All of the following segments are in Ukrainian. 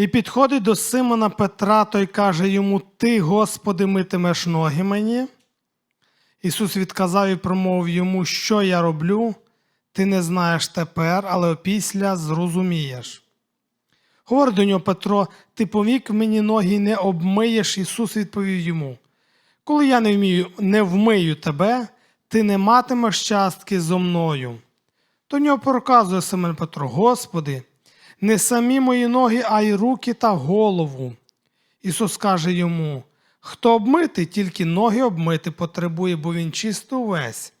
І підходить до Симона Петра, той каже йому: Ти, Господи, митимеш ноги мені. Ісус відказав і промовив йому, що я роблю, ти не знаєш тепер, але опісля зрозумієш. Говорить до нього Петро, ти повік мені ноги не обмиєш. Ісус відповів йому: Коли я не вмію, не вмию тебе, ти не матимеш частки зо мною. До нього проказує Симон Петро: Господи, не самі мої ноги, а й руки та голову. Ісус каже йому: Хто обмитий, тільки ноги обмити потребує, бо він чистий увесь,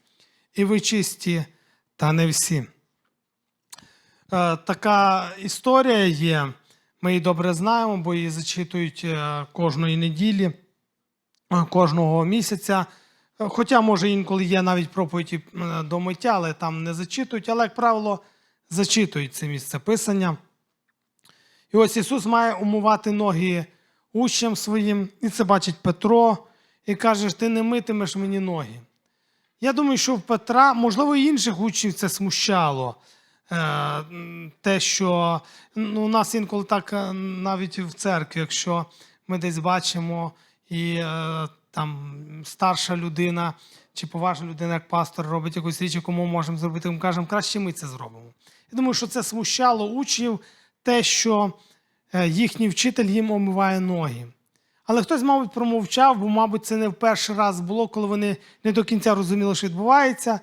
і ви чисті, та не всі. Е, така історія є. Ми її добре знаємо, бо її зачитують е, кожної неділі, е, кожного місяця. Хоча, може, інколи є навіть проповіді до миття, але там не зачитують, але, як правило, зачитують це місце писання. І ось Ісус має умивати ноги учням своїм, і це бачить Петро, і каже, ти не митимеш мені ноги. Я думаю, що в Петра, можливо, і інших учнів це смущало. Е, Те, що ну, у нас інколи так е, навіть в церкві, якщо ми десь бачимо і е, там старша людина чи поважна людина, як пастор, робить якусь річ, яку ми можемо зробити, ми кажемо, краще ми це зробимо. Я думаю, що це смущало учнів, те, що їхній вчитель їм омиває ноги. Але хтось, мабуть, промовчав, бо, мабуть, це не в перший раз було, коли вони не до кінця розуміли, що відбувається.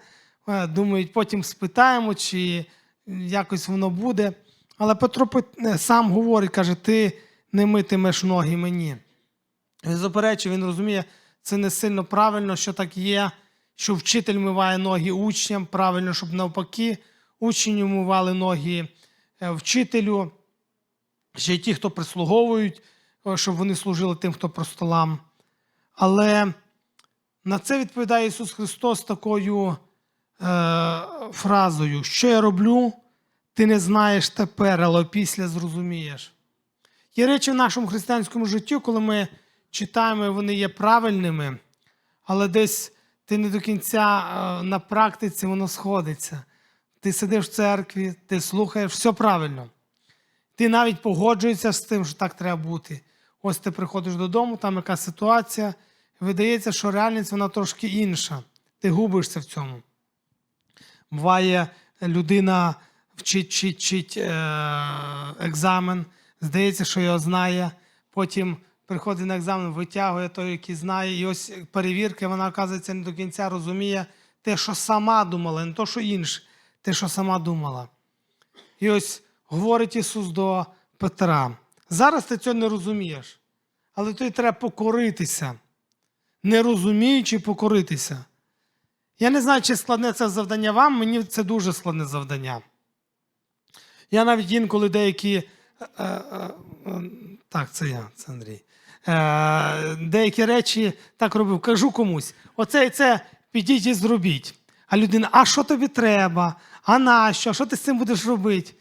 Е, Думають, потім спитаємо, чи якось воно буде. Але Петро е, сам говорить, каже: ти не митимеш ноги мені. Заперечує, він розуміє, це не сильно правильно, що так є, що вчитель миває ноги учням, правильно, щоб навпаки, учні мивали ноги е, вчителю, ще й ті, хто прислуговують, щоб вони служили тим, хто про столам. Але на це відповідає Ісус Христос такою е, фразою: Що я роблю, ти не знаєш тепер, але після зрозумієш. Є речі в нашому християнському житті, коли ми читаємо, вони є правильними, але десь ти не до кінця е, на практиці воно сходиться. Ти сидиш в церкві, ти слухаєш, все правильно. Ти навіть погоджуєшся з тим, що так треба бути. Ось ти приходиш додому, там яка ситуація, видається, що реальність вона трошки інша. Ти губишся в цьому. Буває, людина вчить, вчить, вчить е, екзамен, здається, що його знає. Потім приходить на екзамен, витягує той, який знає, і ось перевірка, вона, оказується, не до кінця розуміє те, що сама думала, не то, що інше, те, що сама думала. І ось говорить Ісус до Петра: зараз ти цього не розумієш, але тобі треба покоритися, не розуміючи, покоритися. Я не знаю, чи складне це завдання вам, мені це дуже складне завдання. Я навіть інколи деякі. е, е, е, Так, це я, це Андрій. Е, Деякі речі так робив, кажу комусь: оце і це підіть і зробіть. А людина, а що тобі треба? А нащо? Що ти з цим будеш робити?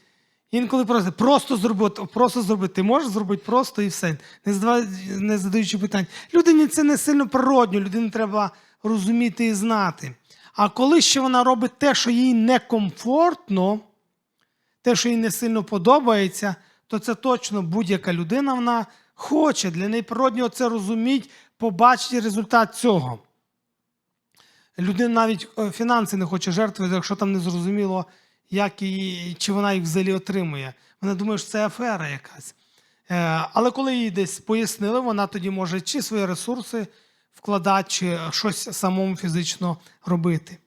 Інколи просто просто зробити, просто зробити. Ти можеш зробити просто і все, не, задавай, не задаючи питань. Людині це не сильно природньо, людині треба розуміти і знати. А коли ще вона робить те, що їй некомфортно, те, що їй не сильно подобається, то це точно будь-яка людина вона хоче. Для неї природньо це розуміть, побачити результат цього. Людина навіть е, фінанси не хоче жертвувати, якщо там не зрозуміло, як її, чи вона їх взагалі отримує. Вона думає, що це афера якась. Е, Але коли їй десь пояснили, вона тоді може чи свої ресурси вкладати, чи щось самому фізично робити.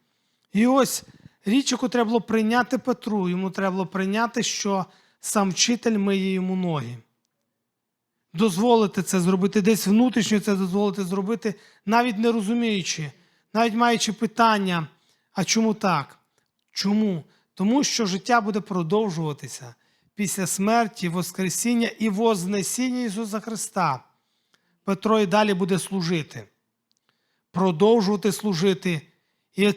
І ось річ, яку треба було прийняти Петру, йому треба було прийняти, що сам вчитель миє йому ноги. Дозволити це зробити, десь внутрішньо це дозволити зробити, навіть не розуміючи, навіть маючи питання, а чому так? Чому? Тому що життя буде продовжуватися після смерті, Воскресіння і Вознесіння Ісуса Христа. Петро і далі буде служити, продовжувати служити. І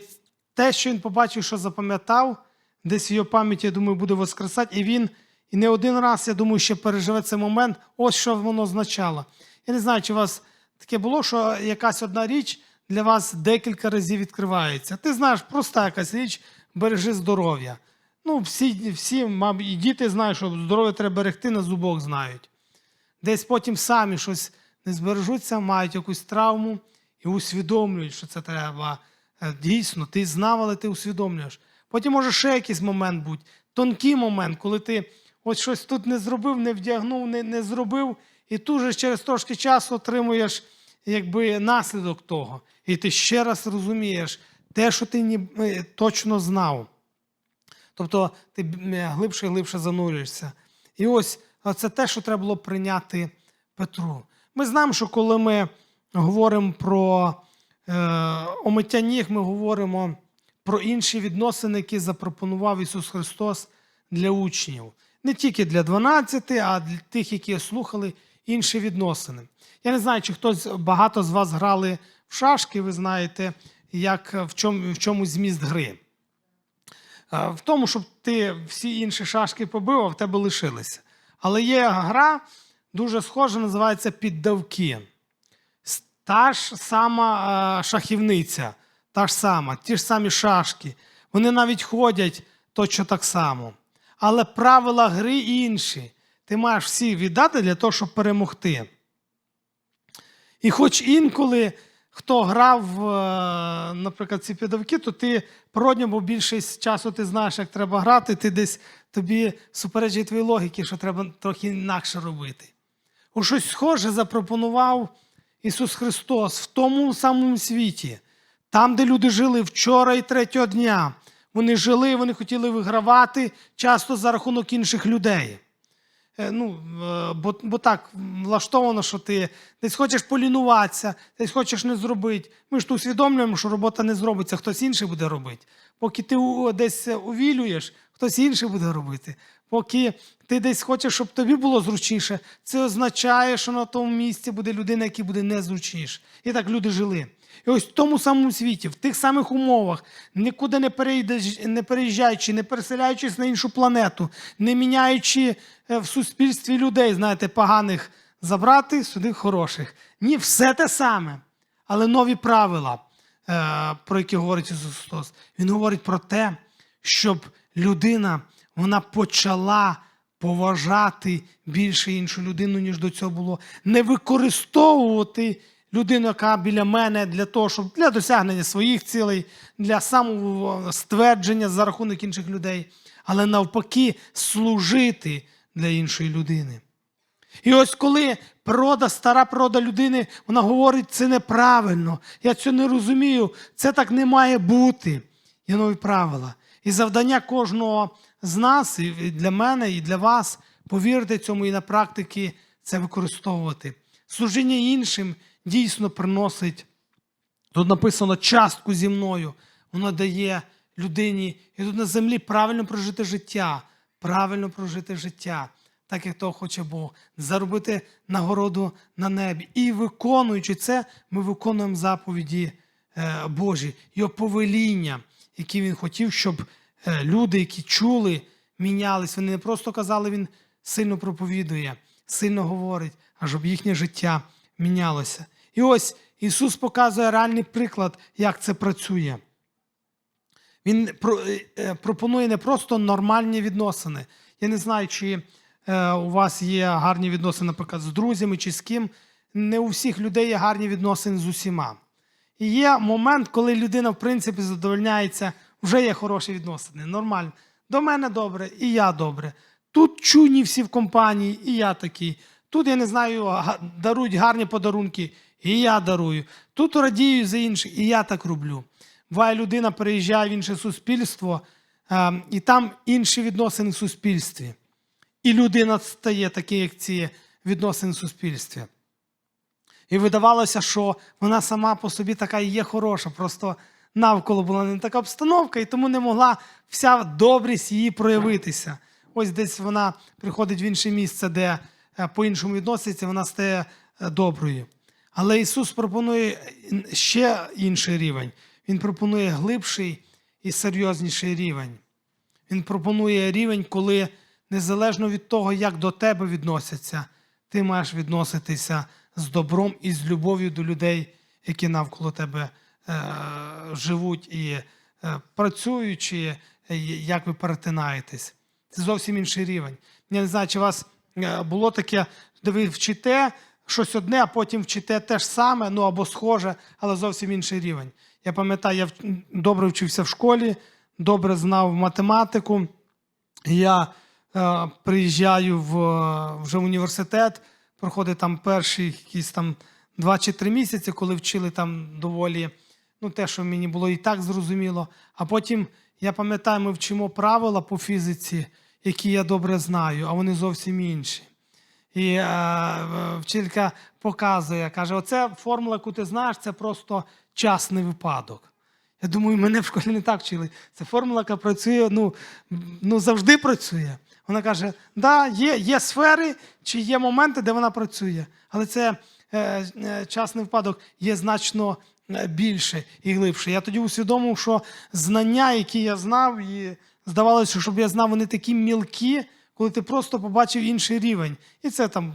те, що він побачив, що запам'ятав, десь в його пам'яті, я думаю, буде воскресати, і він і не один раз, я думаю, ще переживе цей момент, ось що воно означало. Я не знаю, чи у вас таке було, що якась одна річ для вас декілька разів відкривається. Ти знаєш, проста якась річ, бережи здоров'я. Ну, всі, всі, мабуть, і діти знають, що здоров'я треба берегти, на зубок знають. десь потім самі щось не збережуться, мають якусь травму і усвідомлюють, що це треба. Е, Дійсно, ти знав, але ти усвідомлюєш. Потім може ще якийсь момент бути, тонкий момент, коли ти ось щось тут не зробив, не вдягнув, не, не зробив, і тут же через трошки часу отримуєш якби, наслідок того. І ти ще раз розумієш те, що ти ні, е, точно знав. Тобто ти е, глибше і глибше занурюєшся. І ось це те, що треба було прийняти Петру. Ми знаємо, що коли ми говоримо про е, омиття ніг, ми говоримо про інші відносини, які запропонував Ісус Христос для учнів. Не тільки для 12, а для тих, які слухали інші відносини. Я не знаю, чи хтось багато з вас грали в шашки, ви знаєте, як, в, чому, в чому зміст гри. Е, В тому, щоб ти всі інші шашки побив, а в тебе лишилися. Але є гра, дуже схожа, називається піддавки. Та ж сама е, шахівниця, та ж сама, ті ж самі шашки. Вони навіть ходять точно так само. Але правила гри інші. Ти маєш всі віддати для того, щоб перемогти. І хоч інколи хто грав, е, наприклад, ці підавки, то ти природньо, бо більшість часу ти знаєш, як треба грати, ти десь тобі суперечить твої логіки, що треба трохи інакше робити. У щось схоже запропонував Ісус Христос в тому самому світі, там, де люди жили вчора і третього дня. Вони жили, вони хотіли вигравати часто за рахунок інших людей. Е, Ну, е, бо, бо так влаштовано, що ти десь хочеш полінуватися, десь хочеш не зробити. Ми ж тут усвідомлюємо, що робота не зробиться, хтось інший буде робити. Поки ти десь увілюєш, хтось інший буде робити. Поки ти десь хочеш, щоб тобі було зручніше, це означає, що на тому місці буде людина, якій буде незручніше. І так люди жили. І ось в тому самому світі, в тих самих умовах, нікуди не, не переїжджаючи, не переселяючись на іншу планету, не міняючи е, в суспільстві людей, знаєте, поганих забрати, сюди хороших. Ні, все те саме. Але нові правила, е, про які говорить Ісус Христос. Він говорить про те, щоб людина вона почала поважати більше іншу людину, ніж до цього було. Не використовувати людину, яка біля мене для того, щоб для досягнення своїх цілей, для самоствердження за рахунок інших людей, але навпаки служити для іншої людини. І ось коли природа, стара природа людини, вона говорить, це неправильно, я цього не розумію, це так не має бути. Є нові правила. І завдання кожного з нас, і для мене, і для вас, повірте цьому і на практиці це використовувати. Служіння іншим дійсно приносить, тут написано частку зі мною, воно дає людині і тут на землі правильно прожити життя, правильно прожити життя так як того хоче Бог, заробити нагороду на небі. І виконуючи це, ми виконуємо заповіді е, Божі, його повеління, які він хотів, щоб люди, які чули, мінялись. Вони не просто казали, він сильно проповідує, сильно говорить, а щоб їхнє життя мінялося. І ось Ісус показує реальний приклад, як це працює. Він е, е, пропонує не просто нормальні відносини. Я не знаю, чи е, у вас є гарні відносини, наприклад, з друзями чи з ким. Не у всіх людей є гарні відносини з усіма. І є момент, коли людина, в принципі, задовольняється, вже є хороші відносини. Нормально. До мене добре, і я добре. Тут чуйні всі в компанії, і я такий. Тут, я не знаю, дарують гарні подарунки, і я дарую. Тут радію за інших, і я так роблю. Буває, людина переїжджає в інше суспільство, е, і там інші відносини в суспільстві. І людина стає такий, як ці відносини в суспільстві. І видавалося, що вона сама по собі така і є хороша, просто навколо була не така обстановка, і тому не могла вся добрість її проявитися. Ось десь вона приходить в інше місце, де е, по-іншому відноситься, вона стає е, доброю. Але Ісус пропонує ще інший рівень. Він пропонує глибший і серйозніший рівень. Він пропонує рівень, коли незалежно від того, як до тебе відносяться, ти маєш відноситися з добром і з любов'ю до людей, які навколо тебе живуть і е, працюють, чи е, як ви перетинаєтесь. Це зовсім інший рівень. Я не знаю, чи у вас е, було таке, де ви вчите щось одне, а потім вчите те ж саме, ну або схоже, але зовсім інший рівень. Я пам'ятаю, я добре вчився в школі, добре знав математику. Я е, приїжджаю в, е, вже в університет, проходить там перші якісь там два чи три місяці, коли вчили там доволі ну, те, що мені було і так зрозуміло. А потім, я пам'ятаю, ми вчимо правила по фізиці, які я добре знаю, а вони зовсім інші. І е, вчителька показує, каже: оце формула, яку ти знаєш, це просто частний випадок. Я думаю, мене в школі не так вчили. Це формула, яка працює, ну, ну завжди працює. Вона каже: да, є, є сфери чи є моменти, де вона працює, але це е, е, частний випадок є значно більше і глибше. Я тоді усвідомив, що знання, які я знав, і здавалося, щоб я знав, вони такі мілкі, коли ти просто побачив інший рівень. І це там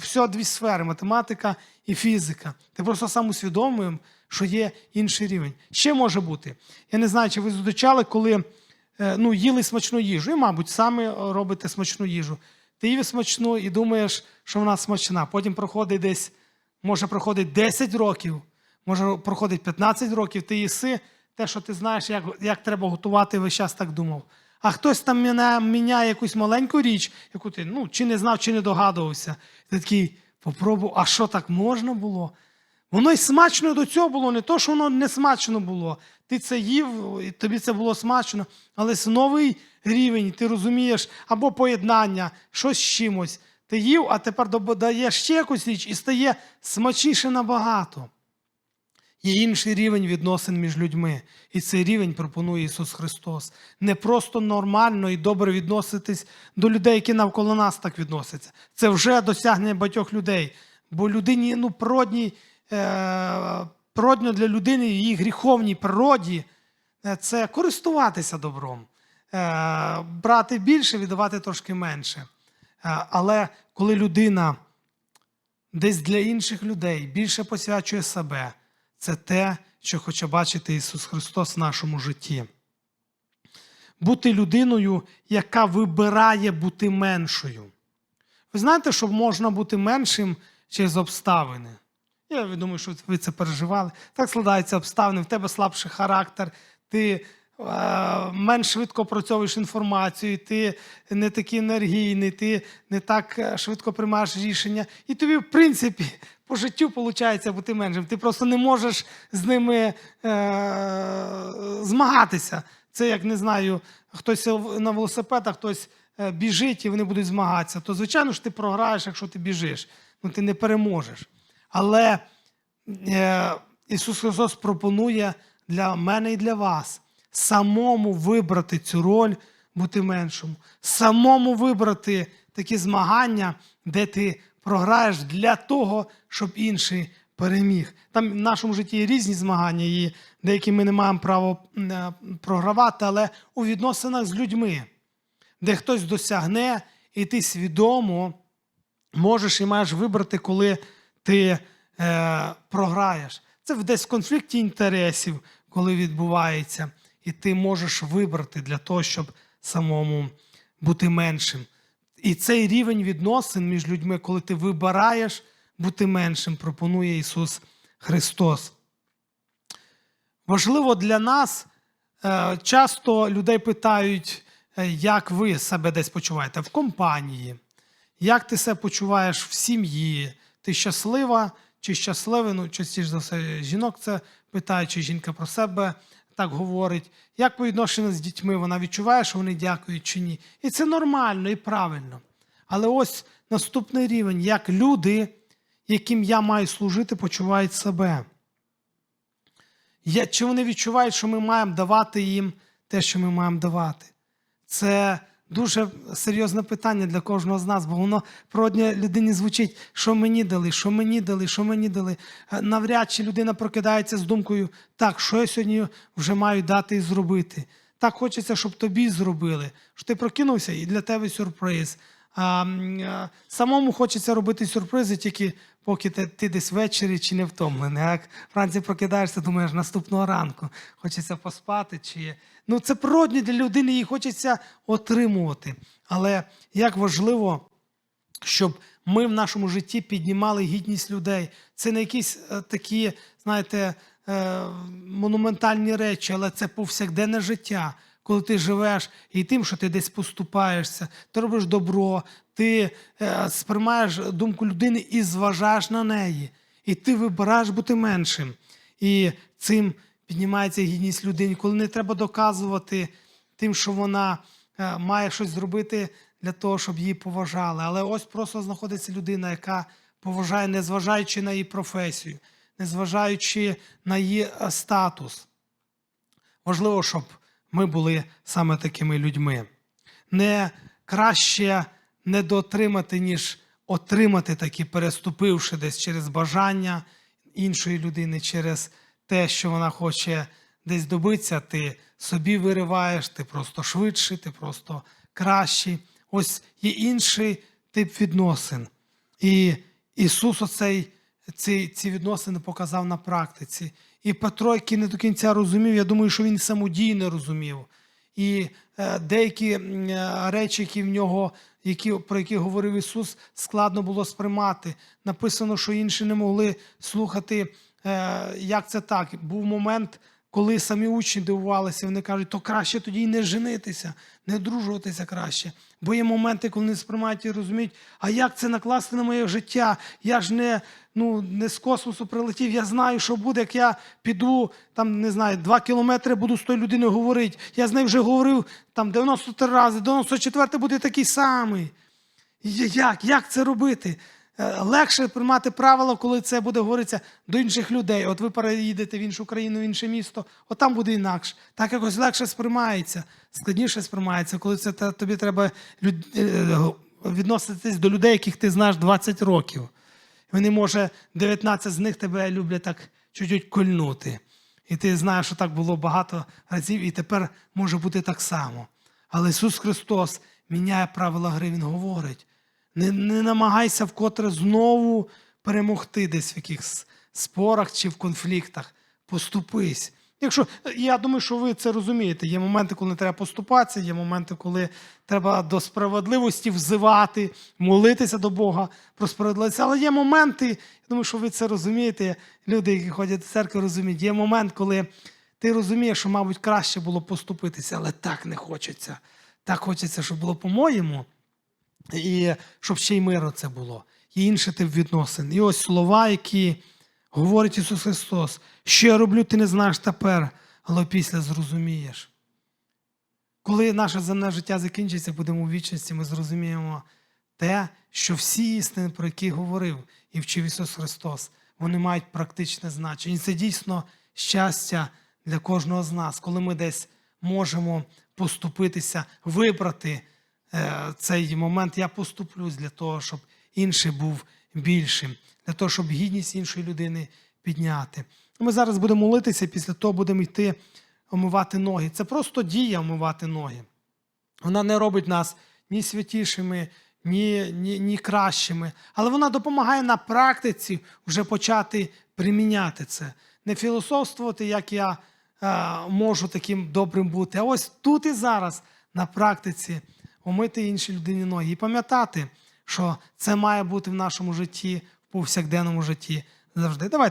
все дві сфери: математика і фізика. Ти просто сам усвідомив, що є інший рівень. Ще може бути. Я не знаю, чи ви зустрічали, коли е, ну, їли смачну їжу. І, мабуть, самі робите смачну їжу. Ти їв смачну і думаєш, що вона смачна. Потім проходить десь, може проходить 10 років, може проходить 15 років, ти їси те, що ти знаєш, як, як треба готувати, весь час так думав. А хтось там міняє, міняє якусь маленьку річ, яку ти ну, чи не знав, чи не догадувався. Ти такий попробував, а що так можна було? Воно й смачно до цього було, не то, що воно не смачно було. Ти це їв, і тобі це було смачно, але це новий рівень, ти розумієш, або поєднання, щось з чимось. Ти їв, а тепер додаєш ще якусь річ і стає смачніше набагато. Є інший рівень відносин між людьми. І цей рівень пропонує Ісус Христос. Не просто нормально і добре відноситись до людей, які навколо нас так відносяться. Це вже досягнення багатьох людей. Бо людині, ну, природній, е, природньо для людини, її гріховній природі е, це користуватися добром, е, брати більше, віддавати трошки менше. Е, але коли людина десь для інших людей більше посвячує себе, це те, що хоче бачити Ісус Христос в нашому житті. Бути людиною, яка вибирає бути меншою. Ви знаєте, що можна бути меншим через обставини. Я думаю, що ви це переживали. Так складаються обставини, в тебе слабший характер, ти менш швидко опрацьовуєш інформацію, ти не такий енергійний, ти не так е, швидко приймаєш рішення. І тобі, в принципі, по життю виходить бути меншим. Ти просто не можеш з ними е, змагатися. Це як не знаю, хтось на велосипедах, хтось е, біжить і вони будуть змагатися. То, звичайно ж, ти програєш, якщо ти біжиш. Ну, ти не переможеш. Але е, Ісус Христос пропонує для мене і для вас самому вибрати цю роль, бути меншим, самому вибрати такі змагання, де ти програєш для того, щоб інший переміг. Там в нашому житті є різні змагання, і деякі ми не маємо права е, програвати, але у відносинах з людьми, де хтось досягне, і ти свідомо можеш і маєш вибрати, коли ти е, програєш. Це десь в конфлікті інтересів, коли відбувається, і ти можеш вибрати для того, щоб самому бути меншим. І цей рівень відносин між людьми, коли ти вибираєш бути меншим, пропонує Ісус Христос. Важливо для нас, е, часто людей питають, е, як ви себе десь почуваєте в компанії, як ти себе почуваєш в сім'ї, ти щаслива чи щасливий? Ну, частіше за все, жінок це питають, чи жінка про себе так говорить. Як по з дітьми вона відчуває, що вони дякують чи ні. І це нормально і правильно. Але ось наступний рівень, як люди, яким я маю служити, почувають себе. Чи вони відчувають, що ми маємо давати їм те, що ми маємо давати? Це дуже серйозне питання для кожного з нас, бо воно природньо людині звучить, що мені дали, що мені дали, що мені дали. Е, Навряд чи людина прокидається з думкою, так, що я сьогодні вже маю дати і зробити. Так хочеться, щоб тобі зробили, що ти прокинувся і для тебе сюрприз. Самому хочеться робити сюрпризи, тільки поки ти, ти десь ввечері чи не втомлений. Як вранці прокидаєшся, думаєш, наступного ранку хочеться поспати. Чи... Ну, це природні для людини, їй хочеться отримувати. Але як важливо щоб ми в нашому житті піднімали гідність людей. Це не якісь е, такі, знаєте, е, монументальні речі, але це повсякденне життя. Коли ти живеш і тим, що ти десь поступаєшся, ти робиш добро, ти е, сприймаєш думку людини і зважаєш на неї. І ти вибираєш бути меншим. І цим піднімається гідність людині, коли не треба доказувати тим, що вона е, має щось зробити для того, щоб її поважали. Але ось просто знаходиться людина, яка поважає, незважаючи на її професію, незважаючи на її е, статус. Важливо, щоб ми були саме такими людьми. Не краще не дотримати, ніж отримати такі, переступивши десь через бажання іншої людини, через те, що вона хоче десь добитися, ти собі вириваєш, ти просто швидший, ти просто кращий. Ось є інший тип відносин. І Ісус оцей, ці, ці відносини показав на практиці. І Петро, який не до кінця розумів, я думаю, що він самодійно розумів. І е, деякі е, речі, які в нього, які, про які говорив Ісус, складно було сприймати. Написано, що інші не могли слухати, е, як це так. Був момент, коли самі учні дивувалися, вони кажуть, то краще тоді й не женитися, не дружуватися краще. Бо є моменти, коли не сприймають і розуміють, а як це накласти на моє життя? Я ж не, ну, не з космосу прилетів, я знаю, що буде, як я піду, там, не знаю, два кілометри буду з тою людиною говорити. Я з нею вже говорив там 93 рази, 94 буде такий самий. Як? Як це робити? Е, Легше приймати правила, коли це буде говоритися до інших людей. От ви переїдете в іншу країну, в інше місто, от там буде інакше. Так якось легше сприймається, складніше сприймається, коли це тобі треба люд- е, відноситись до людей, яких ти знаєш 20 років. Вони, може, 19 з них тебе люблять так чуть-чуть кольнути. І ти знаєш, що так було багато разів, і тепер може бути так само. Але Ісус Христос міняє правила гри, Він говорить. Не, не намагайся вкотре знову перемогти десь в якихось спорах чи в конфліктах. Поступись. Якщо я думаю, що ви це розумієте. Є моменти, коли треба поступатися, є моменти, коли треба до справедливості взивати, молитися до Бога про справедливість. Але є моменти, я думаю, що ви це розумієте. Люди, які ходять до церкви, розуміють. Є момент, коли ти розумієш, що, мабуть, краще було поступитися, але так не хочеться. Так хочеться, щоб було по-моєму і щоб ще й мирно це було. І інший тип відносин. І ось слова, які говорить Ісус Христос, що я роблю, ти не знаєш тепер, але після зрозумієш. Коли наше земне життя закінчиться, будемо у вічності, ми зрозуміємо те, що всі істини, про які говорив і вчив Ісус Христос, вони мають практичне значення. І це дійсно щастя для кожного з нас, коли ми десь можемо поступитися, вибрати цей момент. Я поступлюсь для того, щоб інший був більшим, для того, щоб гідність іншої людини підняти. Ми зараз будемо молитися, після того будемо йти омивати ноги. Це просто дія омивати ноги. Вона не робить нас ні святішими, ні, ні, ні кращими, але вона допомагає на практиці вже почати приміняти це. Не філософствувати, як я е, можу таким добрим бути, а ось тут і зараз на практиці омити іншій людині ноги і пам'ятати, що це має бути в нашому житті, в повсякденному житті завжди. Давайте.